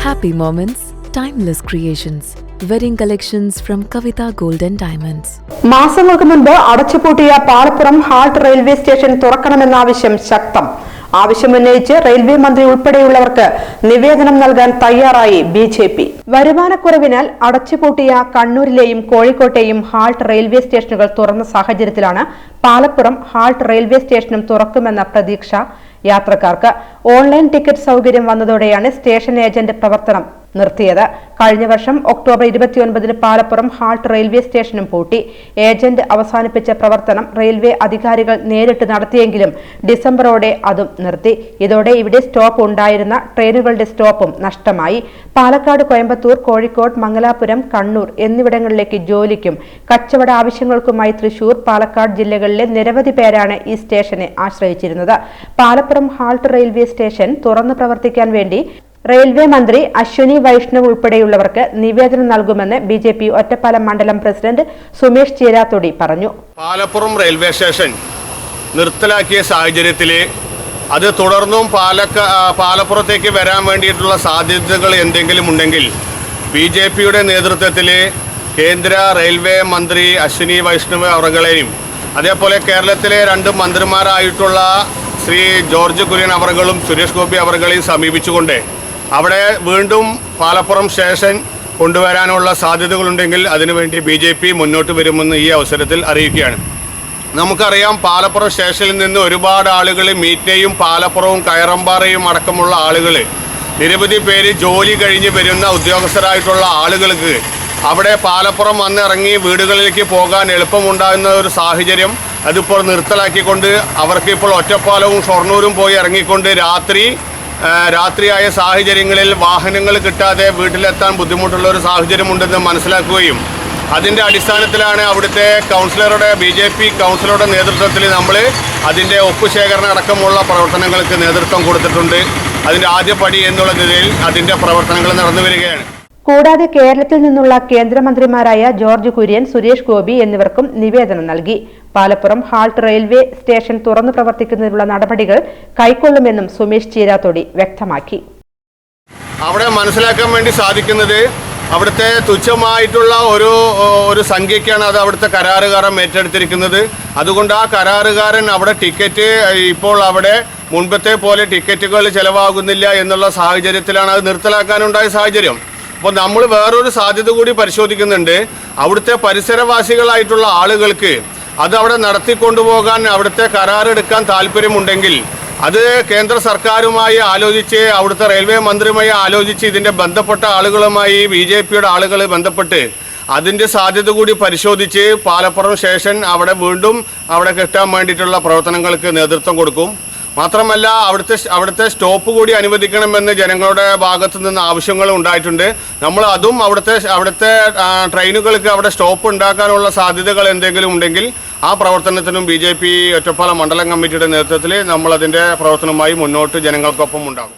Happy moments, timeless creations. Wedding collections from Kavita Gold and Diamonds. മാസങ്ങൾക്ക് മുൻപ് അടച്ചുപൂട്ടിയ Palappuram halt railway station തുറക്കണമെന്ന ആവശ്യം ശക്തം ആവശ്യമുന്നയിച്ച് റെയിൽവേ മന്ത്രി ഉൾപ്പെടെയുള്ളവർക്ക് നിവേദനം നൽകാൻ തയ്യാറായി ബി ജെ പി വരുമാനക്കുറവിനാൽ അടച്ചുപൂട്ടിയ കണ്ണൂരിലെയും കോഴിക്കോട്ടെയും ഹാൾട്ട് റെയിൽവേ സ്റ്റേഷനുകൾ തുറന്ന സാഹചര്യത്തിലാണ് പാലപ്പുറം ഹാൾട്ട് റെയിൽവേ സ്റ്റേഷനും തുറക്കുമെന്ന പ്രതീക്ഷ യാത്രക്കാർക്ക് ഓൺലൈൻ ടിക്കറ്റ് സൗകര്യം വന്നതോടെയാണ് സ്റ്റേഷൻ ഏജന്റ് പ്രവർത്തനം നിർത്തിയത്. കഴിഞ്ഞ വർഷം ഒക്ടോബർ ഇരുപത്തിയൊൻപതിന് പാലപ്പുറം ഹാൾട്ട് റെയിൽവേ സ്റ്റേഷനും പൂട്ടി. ഏജന്റ് അവസാനിപ്പിച്ച പ്രവർത്തനം റെയിൽവേ അധികാരികൾ നേരിട്ട് നടത്തിയെങ്കിലും ഡിസംബറോടെ അതും നിർത്തി. ഇതോടെ ഇവിടെ സ്റ്റോപ്പ് ഉണ്ടായിരുന്ന ട്രെയിനുകളുടെ സ്റ്റോപ്പും നഷ്ടമായി. പാലക്കാട് കോയമ്പത്തൂർ കോഴിക്കോട് മംഗലാപുരം കണ്ണൂർ എന്നിവിടങ്ങളിലേക്ക് ജോലിക്കും കച്ചവട ആവശ്യങ്ങൾക്കുമായി തൃശൂർ പാലക്കാട് ജില്ലകളിലെ നിരവധി പേരാണ് ഈ സ്റ്റേഷനെ ആശ്രയിച്ചിരുന്നത്. പാലപ്പുറം ഹാൾട്ട് റെയിൽവേ സ്റ്റേഷൻ തുറന്നു പ്രവർത്തിക്കാൻ വേണ്ടി റെയിൽവേ മന്ത്രി അശ്വിനി വൈഷ്ണവ് ഉൾപ്പെടെയുള്ളവർക്ക് നിവേദനം നൽകുമെന്ന് ബി ജെ പി ഒറ്റപ്പാലം മണ്ഡലം പ്രസിഡന്റ് സുമേഷ് ചേരാത്തൊടി പറഞ്ഞു. പാലപ്പുറം റെയിൽവേ സ്റ്റേഷൻ നിർത്തലാക്കിയ സാഹചര്യത്തിൽ അത് തുടർന്നും പാലക്ക പാലപ്പുറത്തേക്ക് വരാൻ വേണ്ടിയിട്ടുള്ള സാധ്യതകൾ എന്തെങ്കിലും ഉണ്ടെങ്കിൽ ബി ജെ പിയുടെ നേതൃത്വത്തിൽ കേന്ദ്ര റെയിൽവേ മന്ത്രി അശ്വിനി വൈഷ്ണവ് അവറുകളെയും അതേപോലെ കേരളത്തിലെ രണ്ട് മന്ത്രിമാരായിട്ടുള്ള ശ്രീ ജോർജ് കുര്യൻ അവറുകളും സുരേഷ് ഗോപി അവറുകളെയും സമീപിച്ചുകൊണ്ട് അവിടെ വീണ്ടും പാലപ്പുറം സ്റ്റേഷൻ കൊണ്ടുവരാനുള്ള സാധ്യതകളുണ്ടെങ്കിൽ അതിനുവേണ്ടി ബി ജെ പി മുന്നോട്ട് വരുമെന്ന് ഈ അവസരത്തിൽ അറിയിക്കുകയാണ്. നമുക്കറിയാം പാലപ്പുറം സ്റ്റേഷനിൽ നിന്ന് ഒരുപാട് ആളുകൾ മീറ്റയും പാലപ്പുറവും കയറമ്പാറയും അടക്കമുള്ള ആളുകൾ നിരവധി പേര് ജോലി കഴിഞ്ഞ് വരുന്ന ഉദ്യോഗസ്ഥരായിട്ടുള്ള ആളുകൾക്ക് അവിടെ പാലപ്പുറം വന്നിറങ്ങി വീടുകളിലേക്ക് പോകാൻ എളുപ്പമുണ്ടാകുന്ന ഒരു സാഹചര്യം അതിപ്പോൾ നിർത്തലാക്കിക്കൊണ്ട് അവർക്ക് ഇപ്പോൾ ഒറ്റപ്പാലവും ഷൊർണൂരും പോയി ഇറങ്ങിക്കൊണ്ട് രാത്രി രാത്രിയായ സാഹചര്യങ്ങളിൽ വാഹനങ്ങൾ കിട്ടാതെ വീട്ടിലെത്താൻ ബുദ്ധിമുട്ടുള്ള ഒരു സാഹചര്യമുണ്ടെന്ന് മനസ്സിലാക്കുകയും അതിന്റെ അടിസ്ഥാനത്തിലാണ് അവിടുത്തെ കൗൺസിലറുടെ ബി ജെ പി കൗൺസിലറുടെ നേതൃത്വത്തിൽ നമ്മൾ അതിന്റെ ഒപ്പുശേഖരണം അടക്കമുള്ള പ്രവർത്തനങ്ങൾക്ക് നേതൃത്വം കൊടുത്തിട്ടുണ്ട്. അതിന്റെ ആദ്യ പടി എന്നുള്ള നിലയിൽ അതിന്റെ പ്രവർത്തനങ്ങൾ നടന്നു വരികയാണ്. കൂടാതെ കേരളത്തിൽ നിന്നുള്ള കേന്ദ്രമന്ത്രിമാരായ ജോർജ് കുര്യൻ സുരേഷ് ഗോപി എന്നിവർക്കും നിവേദനം നൽകി. പാലപ്പുറം ഹാൾട്ട് റെയിൽവേ സ്റ്റേഷൻ തുറന്നു പ്രവർത്തിക്കുന്നതിനുള്ള നടപടികൾ കൈക്കൊള്ളുമെന്നും സുമേഷ് ചീരാത്തൊടി വ്യക്തമാക്കി. അവിടെ മനസ്സിലാക്കാൻ വേണ്ടി സാധിക്കുന്നത് അവിടുത്തെ തുച്ഛമായിട്ടുള്ള ഒരു ഒരു സംഖ്യയ്ക്കാണ് അത് അവിടുത്തെ കരാറുകാരൻ ഏറ്റെടുത്തിരിക്കുന്നത്. അതുകൊണ്ട് ആ കരാറുകാരൻ അവിടെ ടിക്കറ്റ് ഇപ്പോൾ അവിടെ മുൻപത്തെ പോലെ ടിക്കറ്റുകൾ ചിലവാകുന്നില്ല എന്നുള്ള സാഹചര്യത്തിലാണ് അത് നിർത്തലാക്കാനുണ്ടായ സാഹചര്യം. അപ്പോൾ നമ്മൾ വേറൊരു സാധ്യത കൂടി പരിശോധിക്കുന്നുണ്ട്. അവിടുത്തെ പരിസരവാസികളായിട്ടുള്ള ആളുകൾക്ക് അത് അവിടെ നടത്തിക്കൊണ്ടുപോകാൻ അവിടുത്തെ കരാറെടുക്കാൻ താല്പര്യമുണ്ടെങ്കിൽ അത് കേന്ദ്ര സർക്കാരുമായി ആലോചിച്ച് അവിടുത്തെ റെയിൽവേ മന്ത്രിയുമായി ആലോചിച്ച് ഇതിന്റെ ബന്ധപ്പെട്ട ആളുകളുമായി ബി ജെ പിയുടെ ആളുകൾ ബന്ധപ്പെട്ട് അതിന്റെ സാധ്യത കൂടി പരിശോധിച്ച് പാലപ്പുറം സ്റ്റേഷൻ അവിടെ വീണ്ടും അവിടെ കെട്ടാൻ വേണ്ടിയിട്ടുള്ള പ്രവർത്തനങ്ങൾക്ക് നേതൃത്വം കൊടുക്കും. മാത്രമല്ല അവിടുത്തെ അവിടുത്തെ സ്റ്റോപ്പ് കൂടി അനുവദിക്കണമെന്ന് ജനങ്ങളുടെ ഭാഗത്തു നിന്ന് ആവശ്യങ്ങൾ ഉണ്ടായിട്ടുണ്ട്. നമ്മൾ അതും അവിടുത്തെ അവിടുത്തെ ട്രെയിനുകൾക്ക് അവിടെ സ്റ്റോപ്പ് ഉണ്ടാക്കാനുള്ള സാധ്യതകൾ എന്തെങ്കിലും ഉണ്ടെങ്കിൽ ആ പ്രവർത്തനത്തിനും ബി ജെ പി ഒറ്റപ്പാലം മണ്ഡലം കമ്മിറ്റിയുടെ നേതൃത്വത്തിൽ നമ്മളതിന്റെ പ്രവർത്തനവുമായി മുന്നോട്ട് ജനങ്ങൾക്കൊപ്പം ഉണ്ടാകും.